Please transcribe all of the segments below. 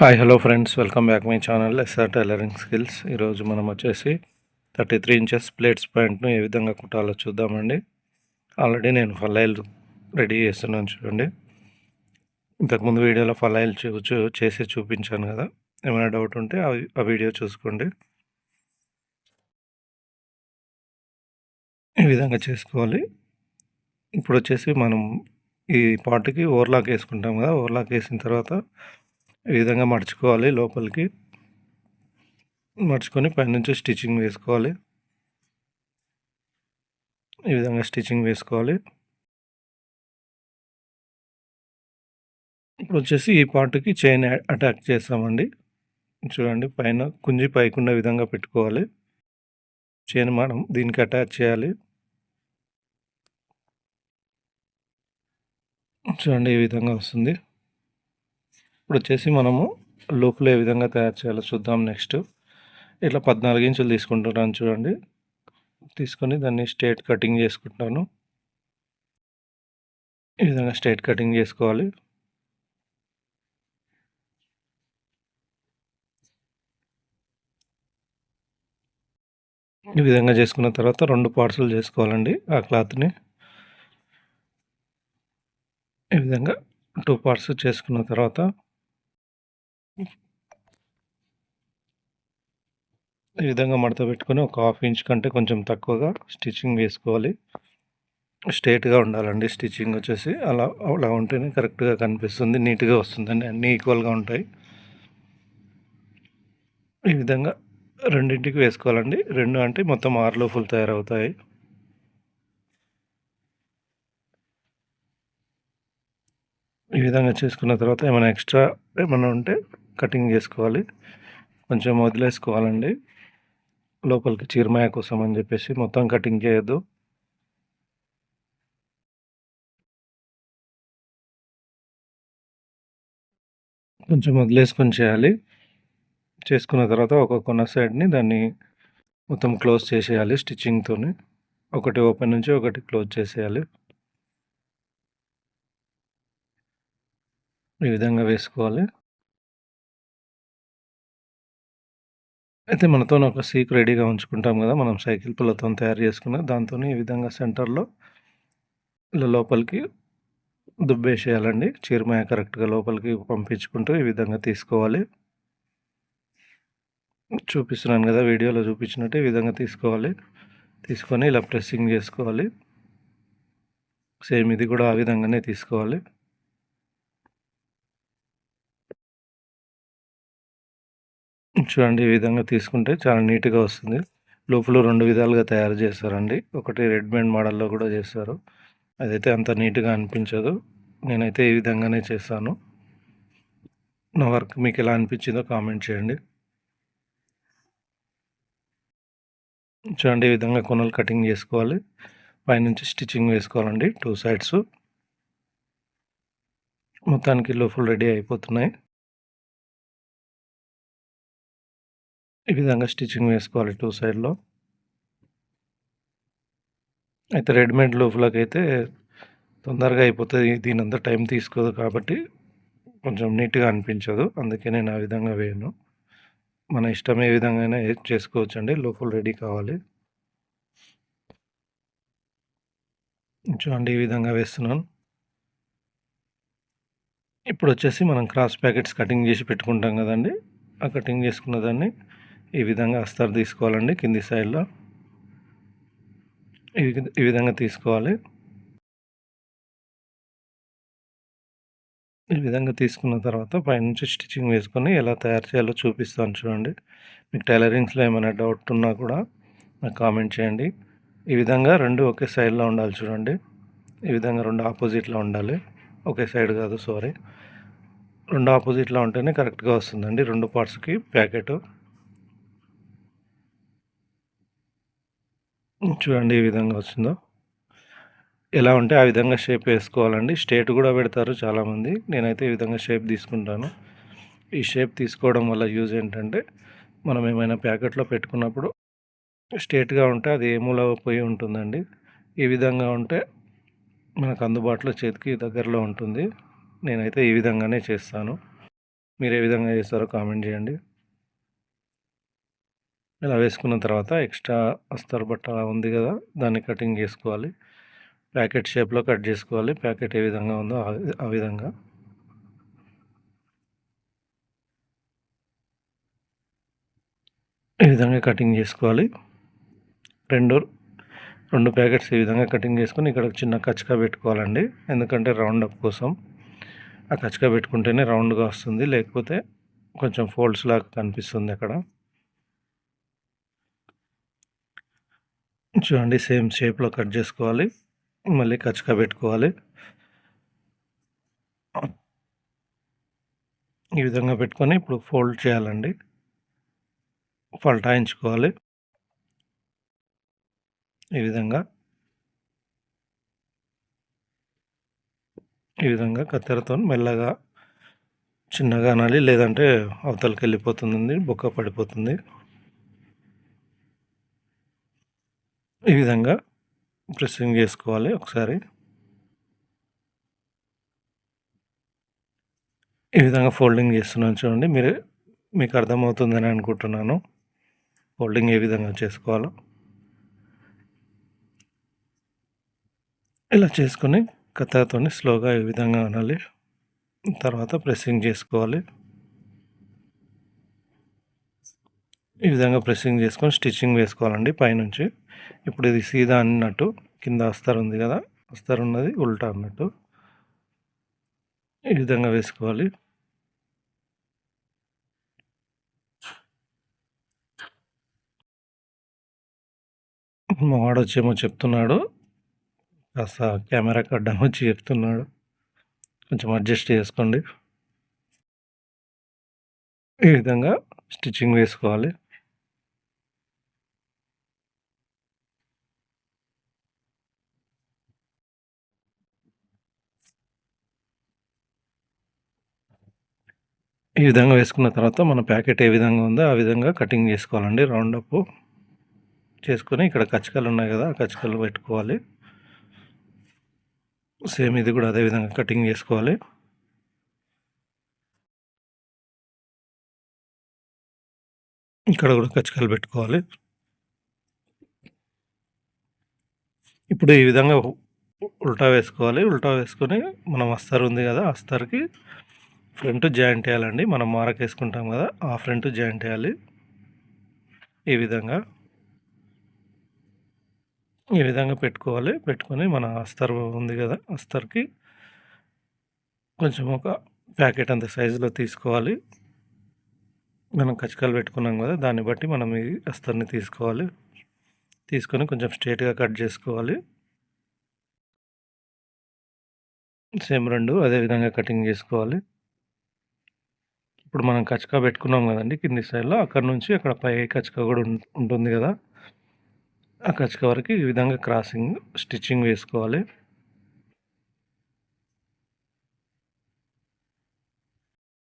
Hi hello friends welcome back my channel SR tailoring skills ఈరోజు మనం వచ్చేసి thirty three inches plates పాయింట్ను ఏ విధంగా కుట్టాలో చూద్దామండి. ఆల్రెడీ నేను ఫలైల్ రెడీ చేస్తున్నాను చూడండి. ఇంతకుముందు వీడియోలో ఫలైల్ చూ చూ- చేసి చూపించాను కదా. ఏమైనా డౌట్ ఉంటే ఆ ఆ వీడియో చూసుకోండి. ఈ విధంగా చేసుకోవాలి. ఇప్పుడు వచ్చేసి మనం ఈ పార్ట్కి ఓవర్లాక్ వేసుకుంటాం కదా. ఓవర్లాక్ వేసిన తర్వాత ఈ విధంగా మడుచుకోవాలి లోపలికి. మడుచుకొని పైనుంచి స్టిచ్చింగ్ వేసుకోవాలి. ఈ విధంగా స్టిచ్చింగ్ వేసుకోవాలి. ఇప్పుడు వచ్చేసి ఈ పార్ట్కి చైన్ అటాక్ చేస్తామండి. చూడండి పైన కుంజి పైకుండా విధంగా పెట్టుకోవాలి. చైన్ మనం దీనికి అటాచ్ చేయాలి. చూడండి ఈ విధంగా వస్తుంది. ఇప్పుడు వచ్చేసి మనము లోపల ఏ విధంగా తయారు చేయాలో చూద్దాం నెక్స్ట్. ఇట్లా పద్నాలుగు ఇంచులు తీసుకుంటున్నాను చూడండి. తీసుకొని దాన్ని స్ట్రేట్ కటింగ్ చేసుకుంటాను ఈ విధంగా స్ట్రేట్ కటింగ్ చేసుకోవాలి. ఈ విధంగా చేసుకున్న తర్వాత రెండు పార్సల్ చేసుకోవాలండి ఆ క్లాత్ని. ఈ విధంగా టూ పార్ట్స్ చేసుకున్న తర్వాత ఈ విధంగా మడత పెట్టుకొని ఒక హాఫ్ ఇంచ్ కంటే కొంచెం తక్కువగా స్టిచ్చింగ్ వేసుకోవాలి. స్ట్రేట్గా ఉండాలండి స్టిచ్చింగ్ వచ్చేసి. అలా అలా ఉంటేనే కరెక్ట్గా కనిపిస్తుంది నీట్గా వస్తుందండి. అన్నీ ఈక్వల్గా ఉంటాయి. ఈ విధంగా రెండింటికి వేసుకోవాలండి. రెండు అంటే మొత్తం ఆరులో ఫుల్ తయారవుతాయి. ఈ విధంగా చేసుకున్న తర్వాత ఏమైనా ఎక్స్ట్రా ఏమైనా ఉంటే కటింగ్ చేసుకోవాలి. కొంచెం వదిలేసుకోవాలండి. లోపలికి చీరమాయ కోసం అని చెప్పేసి మొత్తం కటింగ్ చేయొద్దు. కొంచెం వదిలేసుకొని చేయాలి. చేసుకున్న తర్వాత ఒక కొన సైడ్ని దాన్ని మొత్తం క్లోజ్ చేసేయాలి స్టిచ్చింగ్తో ఒకటి ఓపెన్ నుంచి ఒకటి క్లోజ్ చేసేయాలి. ఈ విధంగా వేసుకోవాలి. అయితే మనతో ఒక సీక్ రెడీగా ఉంచుకుంటాం కదా మనం సైకిల్ పుల్లతో తయారు చేసుకున్న దాంతో ఈ విధంగా సెంటర్లో ఇలా లోపలికి దుబ్బేసేయాలండి. చీరమాయ కరెక్ట్గా లోపలికి పంపించుకుంటూ ఈ విధంగా తీసుకోవాలి. చూపిస్తున్నాను కదా వీడియోలో చూపించినట్టు ఈ విధంగా తీసుకోవాలి. తీసుకొని ఇలా ప్రెస్సింగ్ చేసుకోవాలి. సేమ్ ఇది కూడా ఆ విధంగానే తీసుకోవాలి. చూడండి ఈ విధంగా తీసుకుంటే చాలా నీట్గా వస్తుంది. లోపల రెండు విధాలుగా తయారు చేస్తారండి. ఒకటి రెడ్ బ్యాండ్ మోడల్లో కూడా చేస్తారు. అదైతే అంత నీట్గా అనిపించదు. నేనైతే ఈ విధంగానే చేస్తాను. నా వర్క్ మీకు ఎలా అనిపించిందో కామెంట్ చేయండి. చూడండి ఈ విధంగా కొనలు కటింగ్ చేసుకోవాలి. పైనుంచి స్టిచ్చింగ్ వేసుకోవాలండి టూ సైడ్స్. మొత్తానికి లోపల రెడీ అయిపోతున్నాయి. ఈ విధంగా స్టిచ్చింగ్ వేసుకోవాలి టూ సైడ్లో. అయితే రెడీమేడ్ లోపలకి అయితే తొందరగా అయిపోతుంది దీని అంతా టైం తీసుకోదు కాబట్టి కొంచెం నీట్గా అనిపించదు. అందుకే నేను ఆ విధంగా వేయను. మన ఇష్టం ఏ విధంగా చేసుకోవచ్చు అండి లోపల రెడీ కావాలి. చూడండి ఈ విధంగా వేస్తున్నాను. ఇప్పుడు వచ్చేసి మనం క్రాస్ ప్యాకెట్స్ కటింగ్ చేసి పెట్టుకుంటాం కదండి. ఆ కటింగ్ చేసుకున్న దాన్ని ఈ విధంగా అస్తర్ తీసుకోవాలండి కింది సైడ్లో. ఈ విధంగా తీసుకోవాలి. ఈ విధంగా తీసుకున్న తర్వాత పైనుంచి స్టిచ్చింగ్ వేసుకొని ఎలా తయారు చేయాలో చూపిస్తాను చూడండి. మీకు టైలరింగ్స్లో ఏమైనా డౌట్ ఉన్నా కూడా నాకు కామెంట్ చేయండి. ఈ విధంగా రెండు ఒకే సైడ్లో ఉండాలి చూడండి. ఈ విధంగా రెండు ఆపోజిట్లో ఉండాలి. ఒకే సైడ్ కాదు సారీ. రెండు ఆపోజిట్లో ఉంటేనే కరెక్ట్గా వస్తుందండి. రెండు పార్ట్స్కి ప్యాకెట్. చూడండి ఈ విధంగా వచ్చిందో. ఎలా ఉంటే ఆ విధంగా షేప్ వేసుకోవాలండి. స్టేట్ కూడా పెడతారు చాలామంది. నేనైతే ఈ విధంగా షేప్ తీసుకుంటాను. ఈ షేప్ తీసుకోవడం వల్ల యూజ్ ఏంటంటే మనం ఏమైనా ప్యాకెట్లో పెట్టుకున్నప్పుడు స్టేట్గా ఉంటే అది ఏ మూల పోయి ఉంటుందండి. ఈ విధంగా ఉంటే మనకు అందుబాటులో చేతికి దగ్గరలో ఉంటుంది. నేనైతే ఈ విధంగానే చేస్తాను. మీరు ఏ విధంగా చేస్తారో కామెంట్ చేయండి. ఇలా వేసుకున్న తర్వాత ఎక్స్ట్రా అస్తర్ బట్ట ఉంది కదా దాన్ని కటింగ్ చేసుకోవాలి. ప్యాకెట్ షేప్లో కట్ చేసుకోవాలి. ప్యాకెట్ ఏ విధంగా ఉందో ఆ విధంగా. ఈ విధంగా కటింగ్ చేసుకోవాలి. రెండు రెండు ప్యాకెట్స్ ఈ విధంగా కటింగ్ చేసుకొని ఇక్కడ చిన్న కచ్చక పెట్టుకోవాలండి. ఎందుకంటే రౌండ్ అప్ కోసం. ఆ కచ్చక పెట్టుకుంటేనే రౌండ్గా వస్తుంది. లేకపోతే కొంచెం ఫోల్డ్స్ లాగా కనిపిస్తుంది అక్కడ. చూడండి సేమ్ షేప్లో కట్ చేసుకోవాలి. మళ్ళీ కచ్చకా పెట్టుకోవాలి. ఈ విధంగా పెట్టుకొని ఇప్పుడు ఫోల్డ్ చేయాలండి. పల్టాయించుకోవాలి. ఈ విధంగా. ఈ విధంగా కత్తెరతో మెల్లగా చిన్నగా అనాలి. లేదంటే అవతలకి వెళ్ళిపోతుంది బొక్క పడిపోతుంది. ఈ విధంగా ప్రెస్సింగ్ చేసుకోవాలి ఒకసారి. ఈ విధంగా ఫోల్డింగ్ చేస్తున్నాను చూడండి. మీరు మీకు అర్థమవుతుందని అనుకుంటున్నాను. ఫోల్డింగ్ ఏ విధంగా చేసుకోవాలో. ఇలా చేసుకొని కథతో స్లోగా ఈ విధంగా అనాలి తర్వాత ప్రెస్సింగ్ చేసుకోవాలి. ఈ విధంగా ప్రెస్సింగ్ చేసుకొని స్టిచ్చింగ్ వేసుకోవాలండి పైనుంచి. ఇప్పుడు ఇది సీదా అన్నట్టు కింద అస్తర్ ఉంది కదా అస్తర్ ఉన్నది ఉల్టా అన్నట్టు. ఈ విధంగా వేసుకోవాలి. మా వాడు వచ్చేమో చెప్తున్నాడు కాస్త కెమెరా కడ్డం వచ్చి చెప్తున్నాడు. కొంచెం అడ్జస్ట్ చేసుకోండి. ఈ విధంగా స్టిచ్చింగ్ వేసుకోవాలి. ఈ విధంగా వేసుకున్న తర్వాత మన ప్యాకెట్ ఏ విధంగా ఉందో ఆ విధంగా కటింగ్ చేసుకోవాలండి. రౌండ్ అప్ చేసుకొని ఇక్కడ కచ్చకాలు ఉన్నాయి కదా ఆ కచ్చకాలు పెట్టుకోవాలి. సేమ్ ఇది కూడా అదే విధంగా కటింగ్ చేసుకోవాలి. ఇక్కడ కూడా కచ్చకాలు పెట్టుకోవాలి. ఇప్పుడు ఈ విధంగా ఉల్టా వేసుకోవాలి. ఉల్టా వేసుకొని మనం అస్తారు ఉంది కదా అస్తర్కి ఫ్రంట్ జాయింట్ వేయాలండి. మనం మారక్ వేసుకుంటాం కదా ఆ ఫ్రంట్ జాయింట్ వేయాలి. ఈ విధంగా. ఈ విధంగా పెట్టుకోవాలి. పెట్టుకొని మన అస్తర్ ఉంది కదా అస్తర్కి కొంచెం ఒక ప్యాకెట్ అంత సైజులో తీసుకోవాలి. మనం కచకాలు పెట్టుకున్నాం కదా దాన్ని బట్టి మనం ఈ అస్తర్ని తీసుకోవాలి. తీసుకొని కొంచెం స్ట్రేట్గా కట్ చేసుకోవాలి. సేమ్ రెండు అదే విధంగా కటింగ్ చేసుకోవాలి. ఇప్పుడు మనం కచ్చకా పెట్టుకున్నాం కదండి కింది సైడ్లో అక్కడ నుంచి అక్కడ పై కచ్చకా కూడా ఉంటుంది కదా. ఆ కచ్చక వరకు ఈ విధంగా క్రాసింగ్ స్టిచ్చింగ్ వేసుకోవాలి.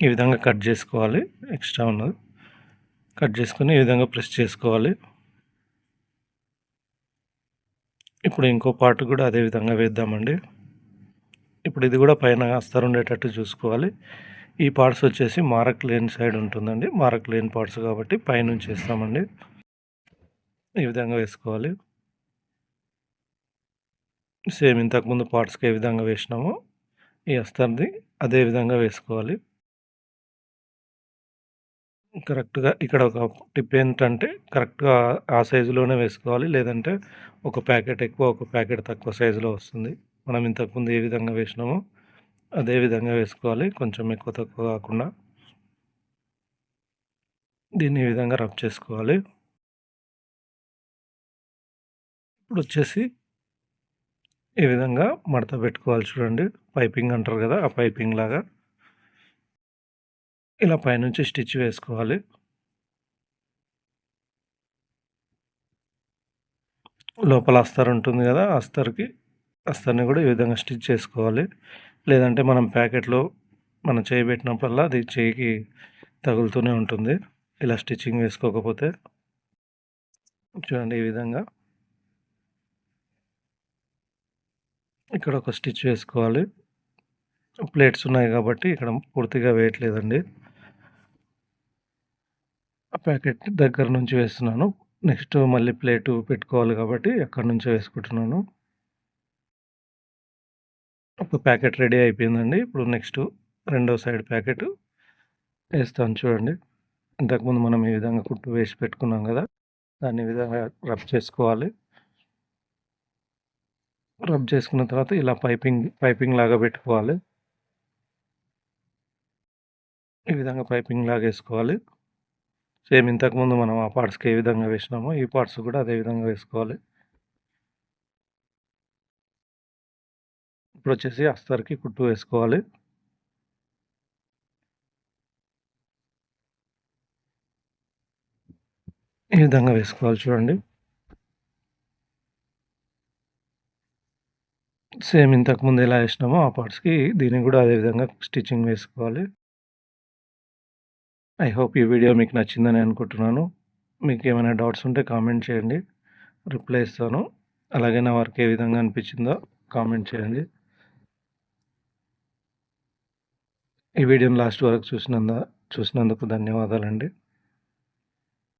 ఈ విధంగా కట్ చేసుకోవాలి ఎక్స్ట్రా ఉన్నది. కట్ చేసుకొని ఈ విధంగా ప్రెస్ చేసుకోవాలి. ఇప్పుడు ఇంకో పార్ట్ కూడా అదే విధంగా వేద్దామండి. ఇప్పుడు ఇది కూడా పైన అస్తరు ఉండేటట్టు చూసుకోవాలి. ఈ పార్ట్స్ వచ్చేసి మారక్ లేని సైడ్ ఉంటుందండి. మారక్ లేని పార్ట్స్ కాబట్టి పైనుంచి వేస్తామండి ఈ విధంగా వేసుకోవాలి. సేమ్ ఇంతకుముందు పార్ట్స్కి ఏ విధంగా వేసినామో ఈ అస్తర్ది అదే విధంగా వేసుకోవాలి. కరెక్ట్గా ఇక్కడ ఒక టిప్ ఏంటంటే కరెక్ట్గా ఆ సైజులోనే వేసుకోవాలి. లేదంటే ఒక ప్యాకెట్ ఎక్కువ ఒక ప్యాకెట్ తక్కువ సైజులో వస్తుంది. మనం ఇంతకుముందు ఏ విధంగా వేసినామో అదే విధంగా వేసుకోవాలి. కొంచెం ఎక్కువ తక్కువ కాకుండా దీన్ని ఈ విధంగా రబ్ చేసుకోవాలి. ఇప్పుడు వచ్చేసి ఈ విధంగా మడత పెట్టుకోవాలి చూడండి. పైపింగ్ అంటారు కదా ఆ పైపింగ్ లాగా. ఇలా పైనుంచి స్టిచ్ వేసుకోవాలి. లోపల అస్తర్ ఉంటుంది కదా అస్తర్కి అస్తర్ని కూడా ఈ విధంగా స్టిచ్ చేసుకోవాలి. లేదంటే మనం ప్యాకెట్లో మనం చేయబెట్టినప్పుడల్లా అది చేయికి తగులుతూనే ఉంటుంది ఇలా స్టిచ్చింగ్ వేసుకోకపోతే చూడండి ఈ విధంగా ఇక్కడ ఒక స్టిచ్ వేసుకోవాలి ప్లేట్స్ ఉన్నాయి కాబట్టి ఇక్కడ పూర్తిగా వేయట్లేదండి ఆ ప్యాకెట్ దగ్గర నుంచి వేస్తున్నాను. నెక్స్ట్ మళ్ళీ ప్లేటు పెట్టుకోవాలి కాబట్టి అక్కడ నుంచి వేసుకుంటున్నాను. ఒక ప్యాకెట్ రెడీ అయిపోయిందండి. ఇప్పుడు నెక్స్ట్ రెండో సైడ్ ప్యాకెట్ వేస్తాను చూడండి. ఇంతకుముందు మనం ఈ విధంగా కుట్టు వేసి పెట్టుకున్నాం కదా! దాన్ని విధంగా రబ్ చేసుకోవాలి. రబ్ చేసుకున్న తర్వాత ఇలా పైపింగ్ పైపింగ్ లాగా పెట్టుకోవాలి. ఈ విధంగా పైపింగ్ లాగా వేసుకోవాలి. సేమ్ ఇంతకుముందు మనం ఆ పార్ట్స్‌కి ఏ విధంగా వేసినామో ఈ పార్ట్స్ కూడా అదే విధంగా వేసుకోవాలి. ఇప్పుడు వచ్చేసి అస్తర్‌కి కుట్టు వేసుకోవాలి. ఈ విధంగా వేసుకోవాలి చూడండి. సేమ్ ఇంతకుముందు ఎలా వేసినామో ఆ పార్ట్స్‌కి దీనికి కూడా అదే విధంగా స్టిచ్చింగ్ వేసుకోవాలి. ఐ హోప్ ఈ వీడియో మీకు నచ్చిందని అనుకుంటున్నాను. మీకు ఏమైనా డౌట్స్ ఉంటే కామెంట్ చేయండి. రిప్లై ఇస్తాను. అలాగే నా వర్క్ ఏ విధంగా అనిపించిందో కామెంట్ చేయండి. ఈ వీడియోని లాస్ట్ వరకు చూసినందు చూసినందుకు ధన్యవాదాలండి.